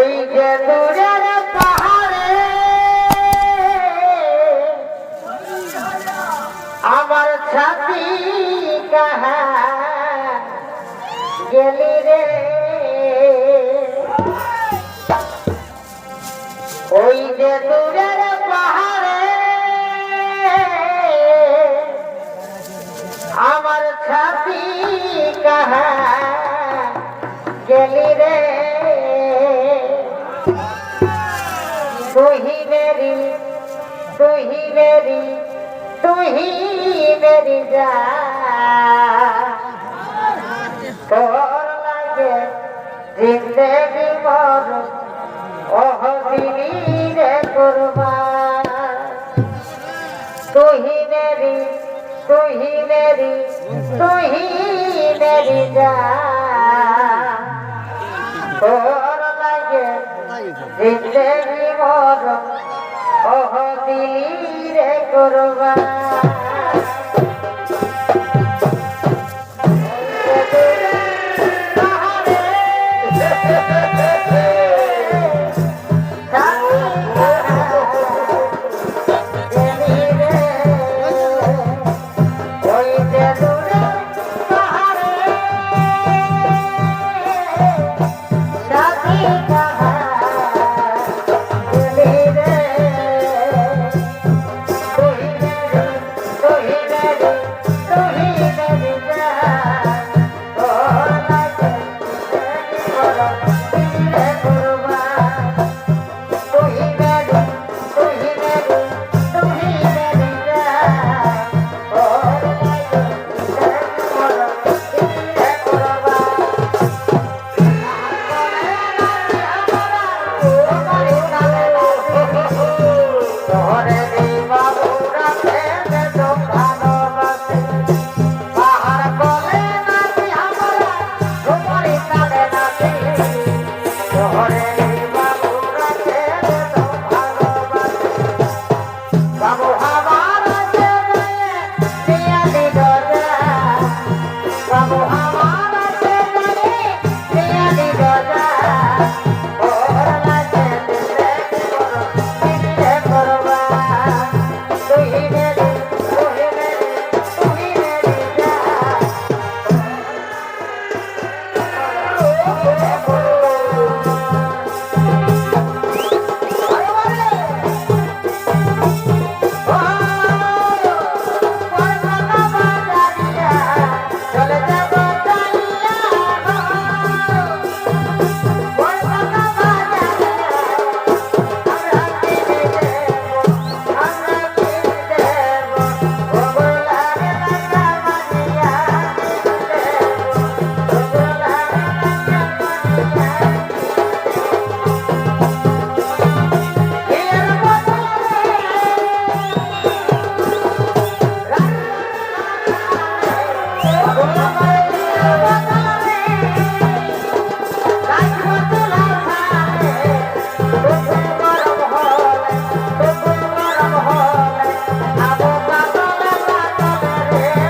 ওই যে পাহাড়ে। আমার ছাতি কাহা গেলি রে? ওই যে পাহাড়ে। আমার ছাতি কাহা গেলি রে? তুহি মেরি তুহি তুহি মেরি যা। তোর লাগে জিন্দেগি মর ওহ দিলি কুরবান। তুহি মেরি তুহি মেরি তুহি মেরি যা। তোর জিন্দেগি মর ওহ দিলি রে কুরবান Yeah.